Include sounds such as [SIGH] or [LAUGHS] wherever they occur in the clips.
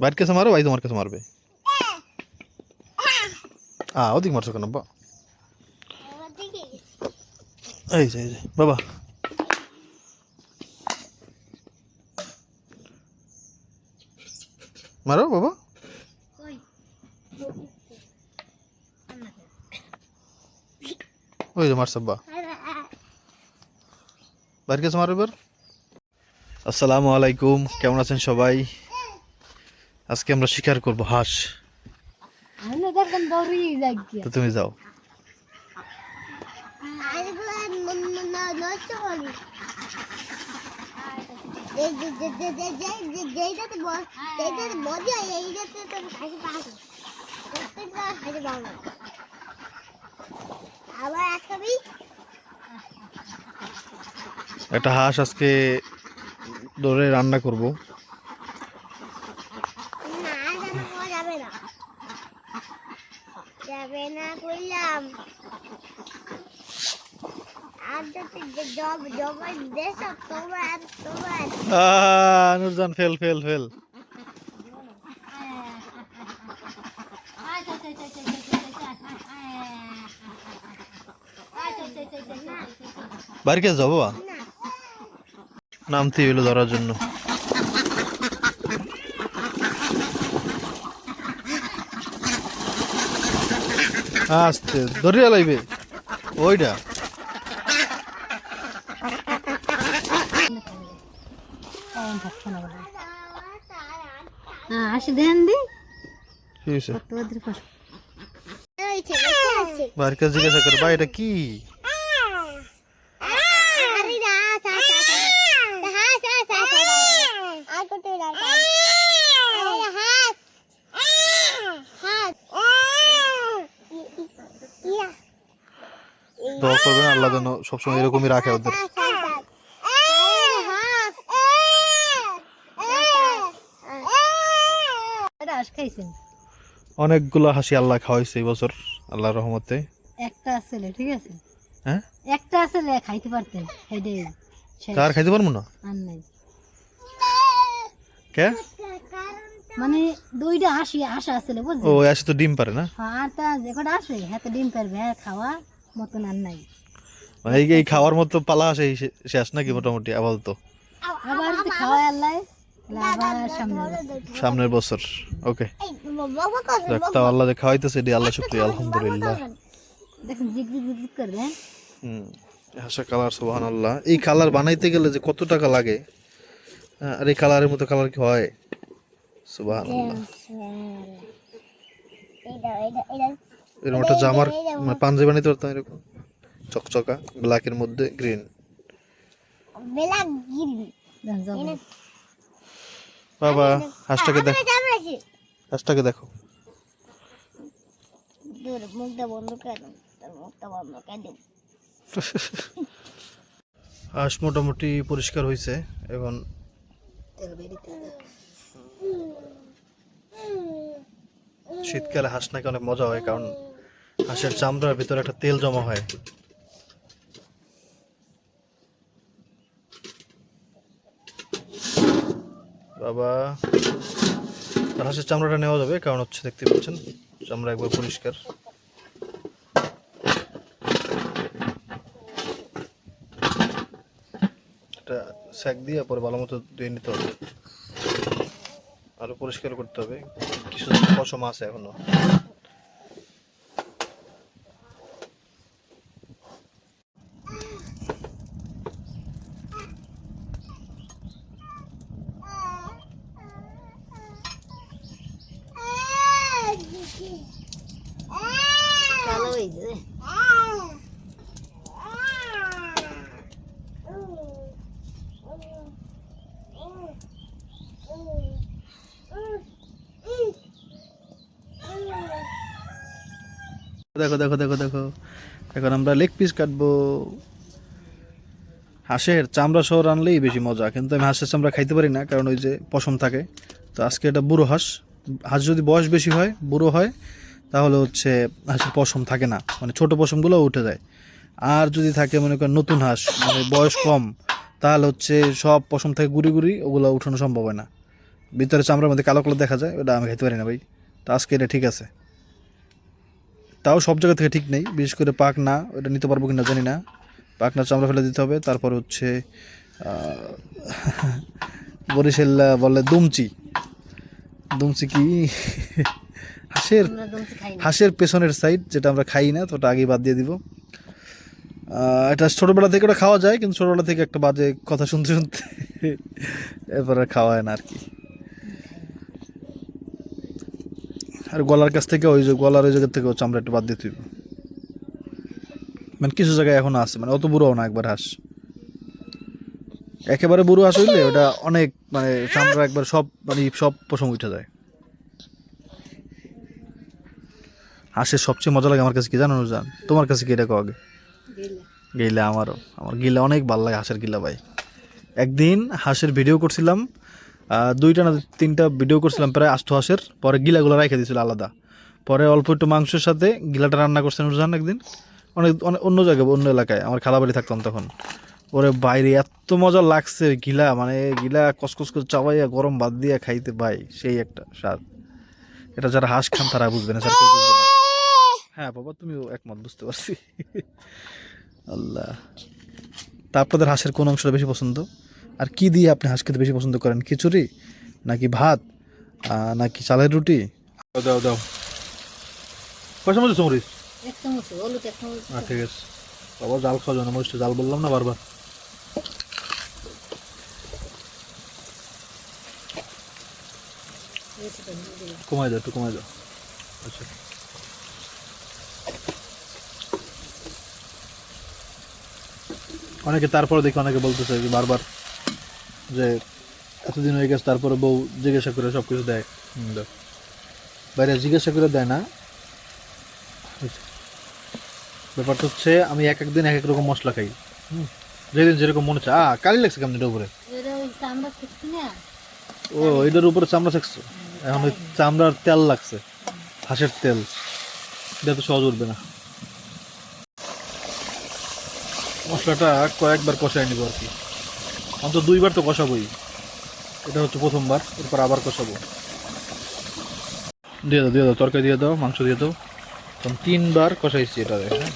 বাইর কাছে মারো ভাই তোমার কাছে মারবে আ ওদিক মারছো কেন বা এই যে এই যে বাবা মারো বাবা ওই যে মারছে বা বাইর কাছে মারো এবার আসসালামু আলাইকুম কেমন আছেন সবাই? আজকে আমরা শিকার করব হাঁস। তো তুমি যাও। আবার একটা হাঁস আজকে ধরে রান্না করব নুরজান ফেল ফেল ফেল বাড়ি কাছে যাব? নামতে হইল ধরার জন্য। আস্তে ধরিয়া লাইবে। ওইটা হ্যাঁ আসি দেন দি। আছে। জিজ্ঞাসা করে বা এটা কি আরে না সা সা সা হ্যাঁ সা সা সা আর কত লাগা আরে হাত হাত ইয়া দোয়া করবেন আল্লাহ যেন সবসময় এরকমই রাখে ওদের অনেকগুলো হাসি আল্লাহ খাওয়াইছে এই বছর আল্লাহর রহমতে একটা আসলে ঠিক আছে হ্যাঁ একটা আসলে খাইতে পারতেন। কার খাইতে পারব না আর নাই কে মানে দুইটা হাসি আশা আসলে ও তো ডিম পারে না হ্যাঁ তা যে কটা আছে হাতে ডিম পারবে হ্যাঁ খাওয়া মতন আর নাই। মানে এই এই খাওয়ার মতো পালা আসে শেষ নাকি মোটামুটি আপাতত? আবার যদি খাওয়ায় আল্লাহ। সামনের বছর। ওকে যাক তাও আল্লাহ যে খাওয়াইতেছে এটি আল্লাহ শুক্রিয়া আলহামদুলিল্লাহ। দেখুন জিগ জিগ জিগ জিগ করে দেন। হুম হাসা কালার সোহান আল্লাহ এই কালার বানাইতে গেলে যে কত টাকা লাগে? হ্যাঁ, আর এই কালারের মতো কালার কি হয়? সুবাহ এরকম একটা জামার মানে পাঞ্জাবি বানাইতে পারতাম এরকম চকচকা ব্ল্যাকের মধ্যে গ্রিন। বেলা গিরি দেন যাব বাবা হাঁসটাকে দেখো হাঁসটাকে দেখো। মুখটা বন্ধ করে মুখটা বন্ধ করে হাঁস মোটামুটি পরিষ্কার হয়েছে এখন শীতকালে হাঁস নাকি অনেক মজা হয় কারণ হাঁসের চামড়ার ভিতরে একটা তেল জমা হয়। বাবা হাঁসের চামড়াটা নেওয়া যাবে, কারণ হচ্ছে দেখতে পাচ্ছেন, চামড়া একবার পরিষ্কার। স্যাক দিয়ে পরে ভালো মতো ধুয়ে নিতে হবে। আরও পরিষ্কার করতে হবে। কিছু পশম আছে এখনও। দেখো দেখো দেখো দেখো। এখন আমরা লেগ পিস কাটবো। হাঁসের চামড়া সহ রানলেই বেশি মজা, কিন্তু আমি হাঁসের চামড়া খাইতে পারি না, কারণ ওই যে পশম থাকে। তো আজকে এটা বুড়ো হাঁস। হাঁস যদি বয়স বেশি হয়, বুড়ো হয় তাহলে হচ্ছে হাঁসের পশম থাকে না। মানে ছোট পশমগুলো উঠে যায়। আর যদি থাকে মনে করেন নতুন হাঁস মানে বয়স কম, তাহলে হচ্ছে সব পশম থেকে গুড়ি গুড়ি ওগুলো উঠানো সম্ভব হয় না। ভিতরে চামড়ার মধ্যে কালো কালো দেখা যায়, ওটা আমি খেতে পারি না ভাই। তো আজকে এটা ঠিক আছে। তাও সব জায়গা থেকে ঠিক নেই, বিশেষ করে পাক না, ওটা নিতে পারব কিনা জানি না। পাক না চামড়া ফেলে দিতে হবে, তারপর হচ্ছে [LAUGHS] বরিশাল বলে দুমচি। দুমচি কি? হাঁসের হাঁসের পেছনের সাইড যেটা আমরা খাই না তো ওটা আগেই বাদ দিয়ে দিব। এটা ছোটোবেলা থেকে ওটা খাওয়া যায় কিন্তু ছোটোবেলা থেকে একটা বাজে কথা শুনতে শুনতে [LAUGHS] এরপর আর খাওয়া হয় না আর কি। আর গলার কাছ থেকে ওই যে গলার ওই জায়গা থেকে চামড়া একটু বাদ দিতে হইব মানে কিছু জায়গায় এখনও আছে মানে অত বুড়ো না একবার হাঁস। একেবারে বুড়ো হাঁস হইলে ওটা অনেক মানে চামড়া একবার সব মানে সব পশম উঠে যায়। হাঁসের সবচেয়ে মজা লাগে আমার কাছে কি জানো জান তোমার কাছে কি এটা আগে? গিলা। আমারও। আমার গিলা অনেক ভালো লাগে হাঁসের গিলা ভাই। একদিন হাঁসের ভিডিও করছিলাম দুইটা না তিনটা ভিডিও করছিলাম প্রায় আষ্ট হাঁসের পরে গিলাগুলো রেখে দিয়েছিল আলাদা। পরে অল্প একটু মাংসের সাথে গিলাটা রান্না করছেন নুরজান একদিন। অনেক অনেক অন্য জায়গায় অন্য এলাকায় আমার খালাবাড়ি থাকতাম তখন। ওরে বাইরে এত মজা লাগছে গিলা মানে গিলা কসকস করে চাবাইয়া গরম ভাত দিয়ে খাইতে ভাই সেই একটা স্বাদ। এটা যারা হাঁস খান তারা বুঝবে না স্যার হ্যাঁ বাবা তুমিও একমত বুঝতে পারছি। আল্লাহ। তা আপনাদের হাঁসের কোন অংশটা বেশি পছন্দ? আর কি দিয়ে আপনি হাঁস খেতে বেশি পছন্দ করেন? খিচুড়ি নাকি ভাত নাকি চালের রুটি? দাও দাও মরিচ? এক চামচ চামচ। হ্যাঁ ঠিক আছে। বাবা জাল খাওয়া যায় না মরিচটা জাল বললাম না বারবার। কমাই দাও একটু কমাই দাও। আচ্ছা। অনেকে তারপরে দেখি অনেকে বলতেছে যে বারবার যে এতদিন হয়ে গেছে তারপরে বউ জিজ্ঞাসা করে সব কিছু দেয়। বাইরে জিজ্ঞাসা করে দেয় না। ব্যাপারটা হচ্ছে আমি এক একদিন এক এক রকম মশলা খাই। হুম যেদিন যেরকম মনে হচ্ছে আ কালি লাগছে কেমন এটার উপরে? ও এটার উপরে চামড়া থাকছে এখন চামড়ার তেল লাগছে হাঁসের তেল। এটা তো সহজ উঠবে না। মশলাটা কয়েকবার কষাই নিব আর কি। অন্তত দুইবার তো কষাবোই। এটা হচ্ছে প্রথমবার এরপর আবার কষাবো। দিয়ে দাও দিয়ে দাও তরকারি দিয়ে দাও মাংস দিয়ে দাও। তখন তিনবার কষাইছি এটা হ্যাঁ?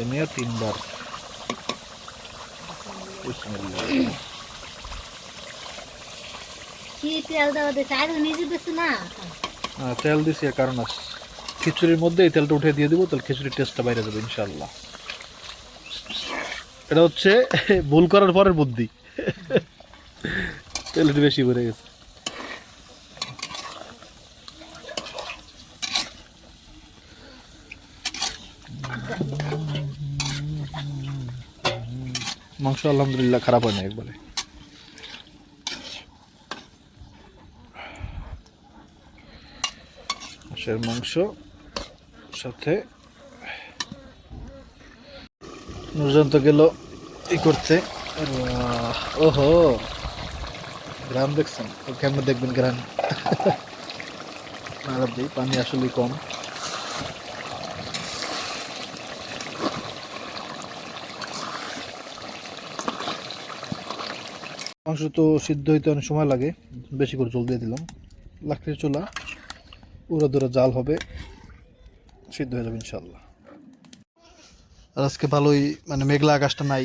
এমনি আর তিনবার হ্যাঁ, তেল দিছি কারণ আছে। খিচুড়ির মধ্যে এই তেলটা উঠে দিয়ে দিব তাহলে খিচুড়ির টেস্টটা বাইরে যাবে ইনশাল্লাহ এটা হচ্ছে ভুল করার পরের বুদ্ধি। তেল একটু বেশি ভরে গেছে। মাংস আলহামদুলিল্লাহ খারাপ হয় না একবারে। মাংস, সাথে নুরজান তো গেল ই করতে। ওহো। গ্রাম দেখছেন? ও কেমন দেখবেন গ্রাম খারাপ দিই, পানি আসলে কম। মাংস তো সিদ্ধ হইতে অনেক সময় লাগে, বেশি করে জল দিয়ে দিলাম। লাকড়ির চুলা পুরো দূরে জাল হবে, সিদ্ধ হয়ে যাবে ইনশাল্লাহ আর আজকে ভালোই মানে মেঘলা আকাশটা নাই।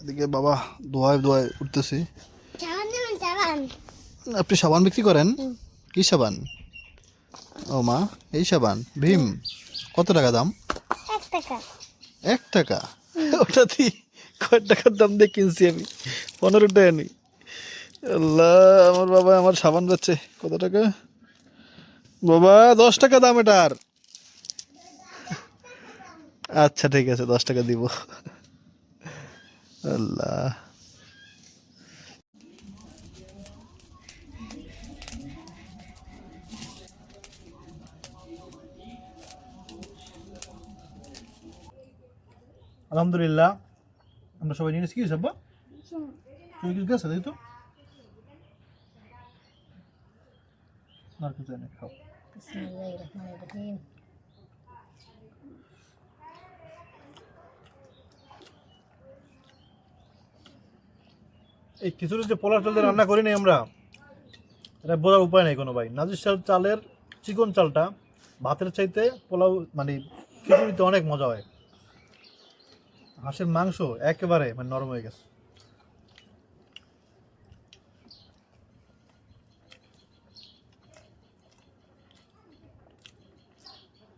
এদিকে বাবা দোয়ায় দোয়ায় উঠতেছি। আপনি সাবান বিক্রি করেন? কি সাবান? ও মা এই সাবান ভীম কত টাকা দাম? এক টাকা। এক টাকা? ওটা দি কয় টাকার দাম দিয়ে কিনছি আমি? পনেরো টাকা নি আল্লাহ আমার বাবা আমার সাবান যাচ্ছে। কত টাকা? বাবা দশ টাকা দাম এটার। আচ্ছা ঠিক আছে দশ টাকা দিব। আল্লাহ। আলহামদুলিল্লাহ। আমরা সবাই জিনিস কি সব তুমি কিছু গেছে তাই তো? আর কিছু খাও। এই খিচুড়ি যে পোলার চাল দিয়ে রান্না করি নাই আমরা এটা বোঝার উপায় নেই কোনো ভাই। নাজির চাল চালের চিকন চালটা ভাতের চাইতে পোলাও মানে খিচুড়িতে অনেক মজা হয়। হাঁসের মাংস একেবারে মানে নরম হয়ে গেছে।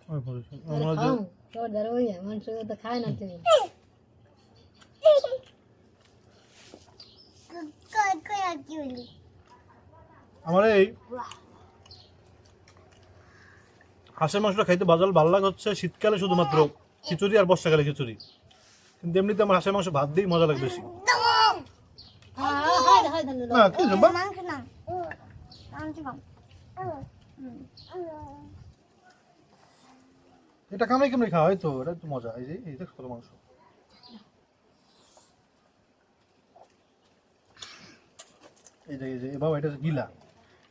আমরা খায় না [LAUGHS] তুমি কই কই আর কি বলি আমার এই হাঁসের মাংসটা খাইতে বাজাল ভালো লাগে হচ্ছে শীতকালে শুধুমাত্র খিচুড়ি আর বর্ষাকালে খিচুড়ি। কিন্তু এমনিতে আমার হাঁসের মাংস ভাত দিয়েই মজা লাগে বেশি। এটা কামড়ে কামড়ে খাওয়া হয় তো, এটা তো মজা, এই যে, এই দেখো কত মাংস। এই যে এই যে, এ এটা গিলা।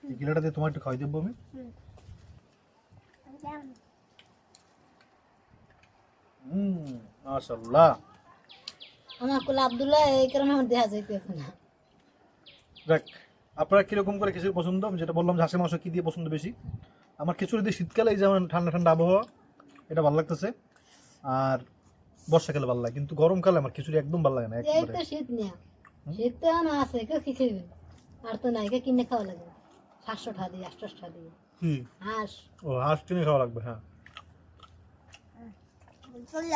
এই দিয়ে তোমার একটু খাওয়াই দেবো আমি। হুম। আমার কুল আব্দুল্লাহ এই কারণে আমার দেহা যাইতেছে না। দেখ আপনারা কীরকম করে খিচুড়ি পছন্দ? আমি যেটা বললাম যে মাংস কি দিয়ে পছন্দ বেশি? আমার খিচুড়ি দিয়ে শীতকালে এই যেমন ঠান্ডা ঠান্ডা আবহাওয়া এটা ভালো লাগতেছে। আর বর্ষাকালে ভালো লাগে কিন্তু গরমকালে আমার খিচুড়ি একদম ভালো লাগে না একবারে। শীত নিয়া শীত তো আছে আর তো নাই কে কিনে খাওয়া লাগে সাতশো টাকা দিয়ে আটশো টাকা দিয়ে। কি হাঁস। ও হাঁস কিনে খাওয়া লাগবে হ্যাঁ। চলে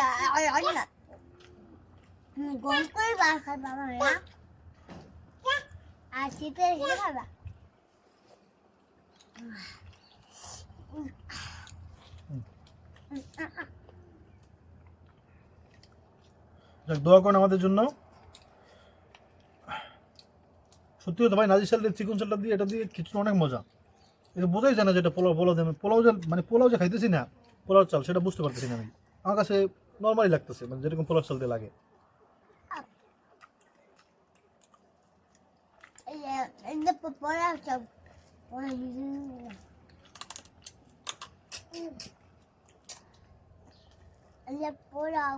আয় না গম করে বার খাই বাবা আর শীতের খাবা? যাক দোয়া করেন আমাদের জন্য। সত্যি কথা ভাই, নাজির চালের চিকন চালটা দিয়ে, এটা দিয়ে খিচুড়ি অনেক মজা। এটা বোঝাই যায় না যেটা পোলাও পোলাও দেবে পোলাও চাল মানে পোলাও যে খাইতেছি না, পোলাও চাল, সেটা বুঝতে পারতেছি না আমি। আমার কাছে নর্মালি লাগতেছে মানে যেরকম পোলাও চাল দিয়ে লাগে। যে যে যে পোলাও